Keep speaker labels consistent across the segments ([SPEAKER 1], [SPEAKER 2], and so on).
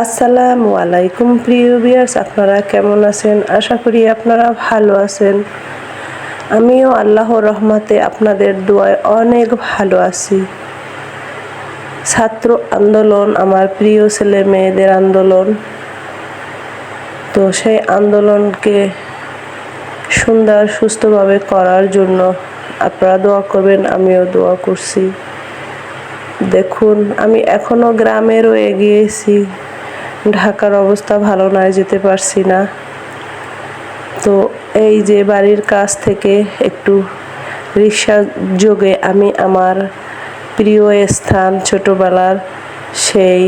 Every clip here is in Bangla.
[SPEAKER 1] আসসালামু আলাইকুম প্রিয় বিয়ার্স আপনারা কেমন আছেন? আশা করি আপনারা ভালো আছেন। আমিও আল্লাহর রহমতে আপনাদের দোয়ায় অনেক ভালো আছি। ছাত্র আন্দোলন, আমার প্রিয় ছেলে মেয়েদের আন্দোলন। তো সেই আন্দোলনকে সুন্দর, সুস্থভাবে করার জন্য আপনারা দোয়া করবেন, আমিও দোয়া করছি। দেখুন, আমি এখনও গ্রামে রয়ে গিয়েছি। ঢাকার অবস্থা ভালো নয়, যেতে পারছি না। তো এই যে বাড়ির কাছ থেকে একটু রিক্সা যোগে আমি আমার প্রিয় স্থান ছোটোবেলার সেই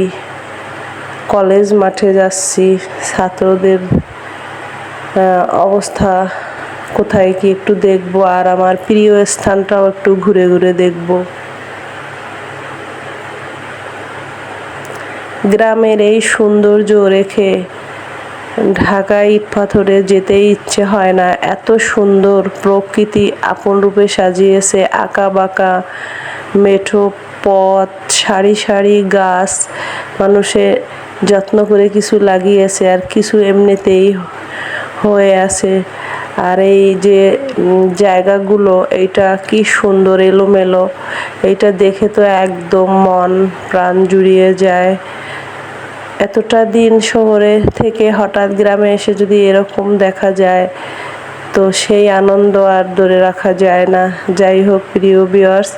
[SPEAKER 1] কলেজ মাঠে যাচ্ছি। ছাত্রদের অবস্থা কোথায় কি একটু দেখব, আর আমার প্রিয় স্থানটাও একটু ঘুরে ঘুরে দেখব। গ্রামের এই সৌন্দর্য রেখে ঢাকা ইট পাথরে যেতে ইচ্ছে হয় না। এত সুন্দর প্রকৃতি আপন রূপে সাজিয়েছে আঁকা বাঁকা মেঠো পথ, সারি সারি গাছ, মানুষের যত্ন করে কিছু লাগিয়েছে আর কিছু এমনিতেই হয়ে আছে। আর এই যে জায়গাগুলো, এইটা কি সুন্দর এলোমেলো। এইটা দেখে তো একদম মন প্রাণ জুড়িয়ে যায়। এতটা দিন শহরে থেকে হঠাৎ গ্রামে এসে যদি এরকম দেখা যায়, তো সেই আনন্দ আর ধরে রাখা যায় না। যাই হোক, প্রিয় বিয়ার্স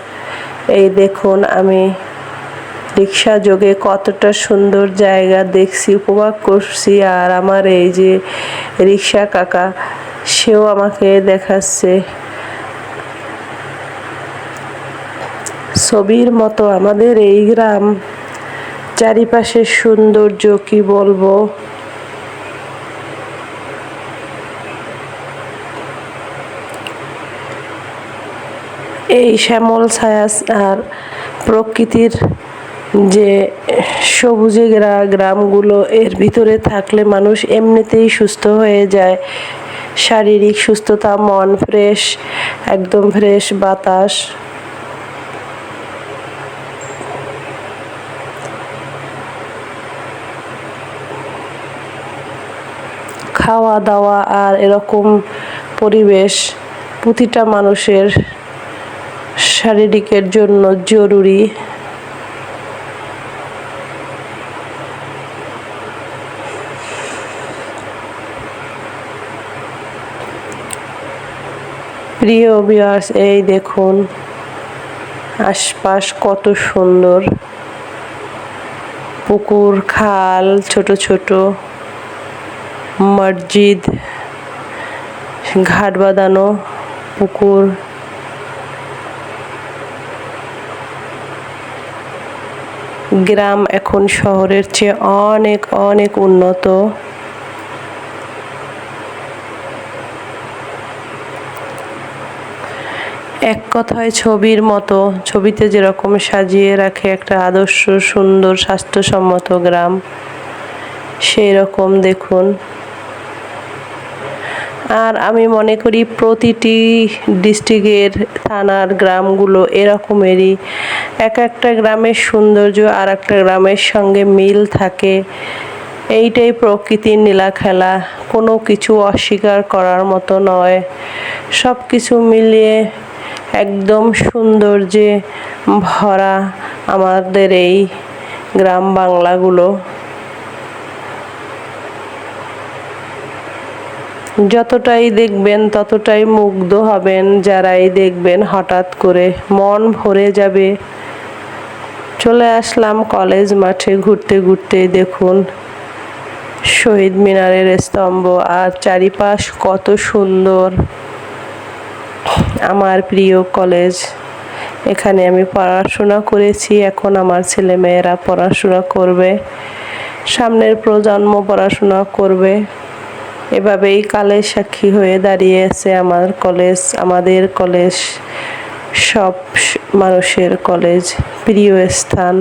[SPEAKER 1] এই দেখুন আমি রিক্সা যোগে কতটা সুন্দর জায়গা দেখছি, উপভোগ করছি, আর আমার এই যে রিক্সা কাকা, সেও আমাকে দেখাচ্ছে। ছবির মতো আমাদের এই গ্রাম। চারিপাশের সৌন্দর্য, কি বলব? এই শ্যামল ছায়া আর প্রকৃতির যে সবুজে গ্রা গ্রামগুলো, এর ভিতরে থাকলে মানুষ এমনিতেই সুস্থ হয়ে যায়। শারীরিক সুস্থতা, মন ফ্রেশ, একদম ফ্রেশ বাতাস। খাওয়া দাওয়া আর এরকম পরিবেশ প্রতিটা মানুষের শারীরিকের জন্য জরুরি। প্রিয় বিয়ার্স এই দেখুন, আশপাশ কত সুন্দর। পুকুর, খাল, ছোট ছোট। মসজিদ, ঘাট বাঁধানো, পুকুর, গ্রাম এখন শহরের চেয়ে অনেক অনেক উন্নত। এক কথায় ছবির মতো, ছবিতে যেরকম সাজিয়ে রাখে একটা আদর্শ, সুন্দর, স্বাস্থ্যসম্মত গ্রাম সেই রকম দেখুন। আর আমি মনে করি প্রতিটি ডিস্ট্রিক্টের থানার গ্রামগুলো এরকমেরই। এক একটা গ্রামের সৌন্দর্য আর একটা গ্রামের সঙ্গে মিল থাকে। এইটাই প্রকৃতির নীলা খেলা। কোনো কিছু অস্বীকার করার মতো নয়। সব কিছু মিলিয়ে একদম সৌন্দর্যে ভরা আমাদের এই গ্রাম বাংলাগুলো। যতটাই দেখবেন, ততটাই মুগ্ধ হবেন যারাই দেখবেন হঠাৎ করে মন ভরে যাবে। চলে আসলাম কলেজ মাঠে ঘুরতে ঘুরতে দেখুন শহীদ মিনারের স্তম্ভ আর চারিপাশ কত সুন্দর। আমার প্রিয় কলেজ। এখানে আমি পড়াশোনা করেছি, এখন আমার ছেলে মেয়েরা পড়াশোনা করবে, সামনের প্রজন্ম পড়াশোনা করবে। এভাবেই কালের সাক্ষী হয়ে দাঁড়িয়ে আছে আমার কলেজ, আমাদের কলেজ, সব মানুষের কলেজ। প্রিয় স্থান,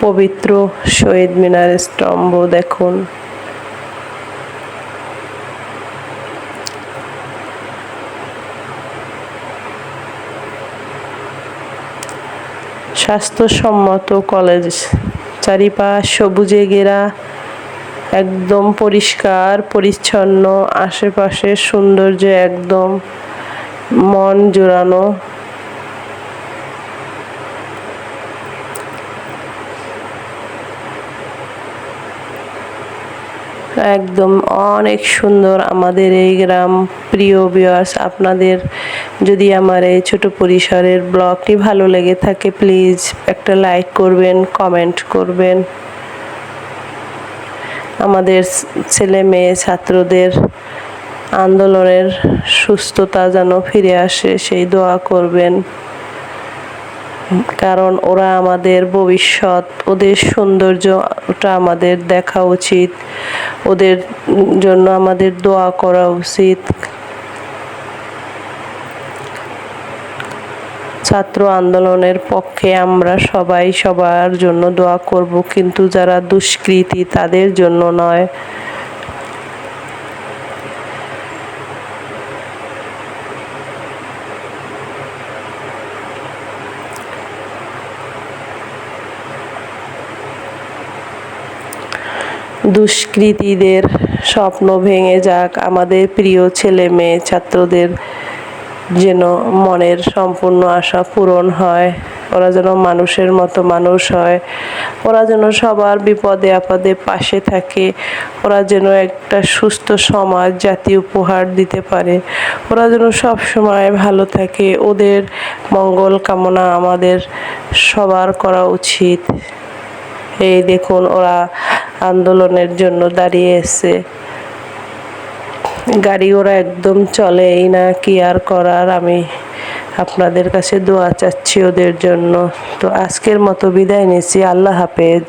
[SPEAKER 1] পবিত্র শহীদ মিনার স্তম্ভ দেখুন। স্বাস্থ্যসম্মত কলেজ, চারিপাশ সবুজে ঘেরা একদম পরিষ্কার, পরিচ্ছন্ন আশেপাশের সৌন্দর্য একদম মন জোড়ানো। একদম অনেক সুন্দর আমাদের এই গ্রাম। প্রিয় বিয়ার্স আপনাদের যদি আমার এই ছোট পরিসরের ব্লগটি ভালো লেগে থাকে প্লিজ একটা লাইক করবেন কমেন্ট করবেন। আমাদের ছেলে মেয়ে, ছাত্রদের আন্দোলনের সুস্থতা যেন ফিরে আসে, সেই দোয়া করবেন। কারণ ওরা আমাদের ভবিষ্যৎ, ওদের সৌন্দর্যটা আমাদের দেখা উচিত, ওদের জন্য আমাদের দোয়া করা উচিত। ছাত্র আন্দোলনের পক্ষে আমরা সবাই সবার জন্য দোয়া করব, কিন্তু যারা দুষ্কৃতী তাদের জন্য নয়। দুষ্কৃতীদের স্বপ্ন ভেঙে যাক আমাদের প্রিয় ছেলে মেয়ে ছাত্রদের। যেন মনের সম্পূর্ণ আশা পূরণ হয়। ওরা যেন মানুষের মতো মানুষ হয়। ওরা যেন সবার বিপদে আপদে পাশে থাকে। ওরা যেন একটা সুস্থ সমাজ জাতি উপহার দিতে পারে। ওরা যেন সব সময় ভালো থাকে। ওদের মঙ্গল কামনা আমাদের সবার করা উচিত। এই দেখুন, ওরা আন্দোলনের জন্য দাঁড়িয়ে এসে গাড়ি ওরা একদম চলেই না, কি আর করার? আমি আপনাদের কাছে দোয়া চাচ্ছি ওদের জন্য। তো আজকের মতো বিদায় নিচ্ছি, আল্লাহ হাফেজ।